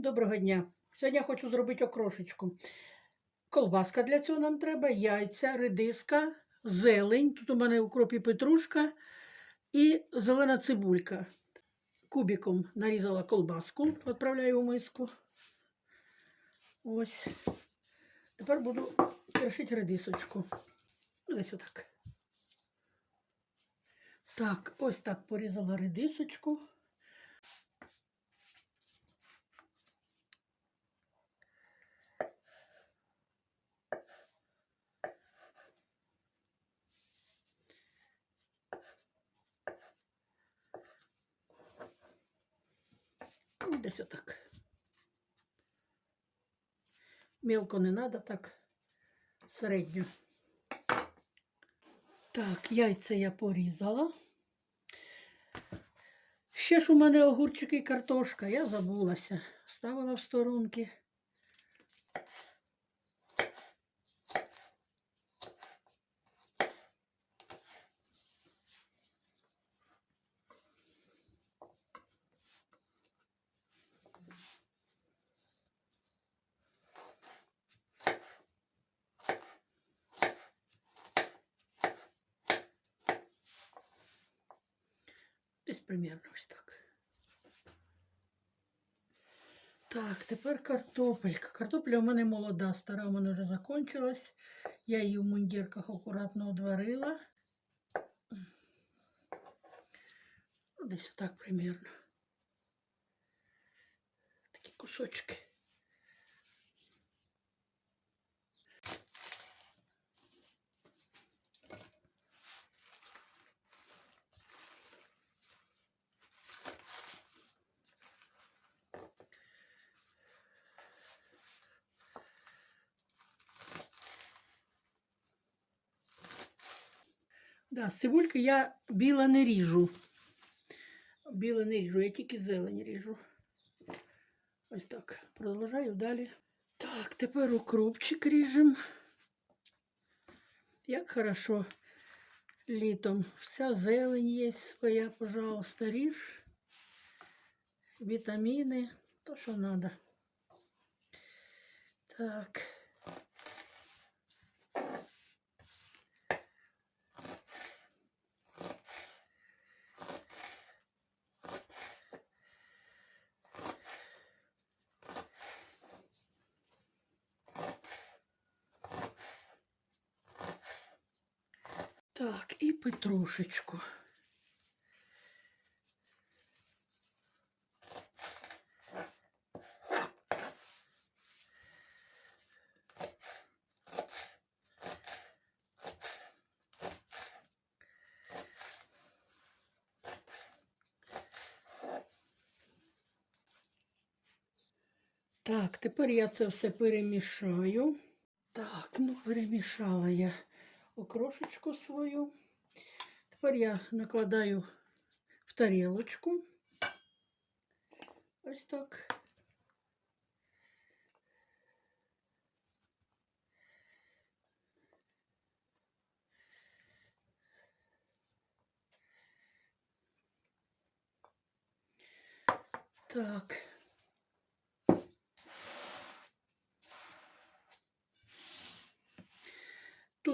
Доброго дня! Сьогодні я хочу зробити окрошечку. Колбаска для цього нам треба, яйця, редиска, зелень. Тут у мене укроп і петрушка і зелена цибулька. Кубиком нарізала колбаску, відправляю в миску. Ось. Тепер буду кришити редисочку. Десь отак. Так, ось так порізала редисочку. Десь отак. Мілко не треба, так середньо. Так, яйця я порізала. Ще ж у мене огурчики і картошка, я забулася. Ставила в сторонки. Десь примерно ось так. Так, тепер картопелька. Картопля у мене молода, стара у мене вже закончилась. Я її в мундірках акуратно одварила. Десь отак примерно. Такі кусочки. Да, з цибульки я біла не ріжу. Біле не ріжу, я тільки зелень ріжу. Ось так. Продовжаю далі. Так, тепер укропчик ріжемо. Як хорошо літом. Вся зелень є своя, пожалуйста, ріж. Вітаміни, то, що треба. Так. Так, і петрушечку. Так, тепер я це все перемішаю. Так, ну перемішала я окрошечку свою. Тепер я накладаю в тарілочку. Ось так. Так.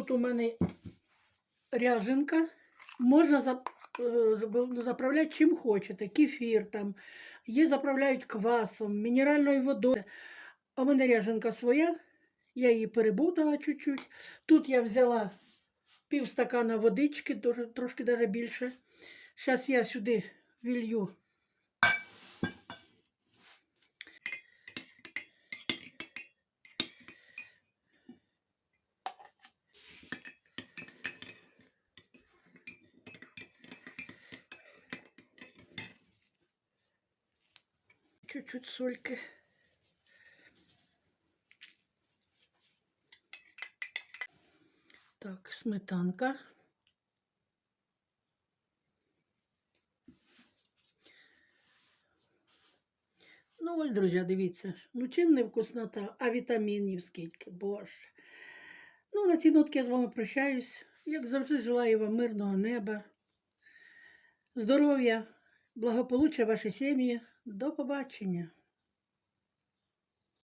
Тут у мене ряженка. Можна е, заправляти чим хочете. Кефір там. Є заправляють квасом, мінеральною водою. У мене ряженка своя. Я її перебутала чуть-чуть. Тут я взяла пів стакана водички, трошки навіть більше. Зараз я сюди вілью. Чуть-чуть сольки. Так, сметанка. Ну, ось, друзі, дивіться. Ну, чим не вкуснота, а вітамінів скільки, боже. Ну, на ці нотки я з вами прощаюсь. Як завжди, желаю вам мирного неба, здоров'я, благополуччя вашій сім'ї. До побачення.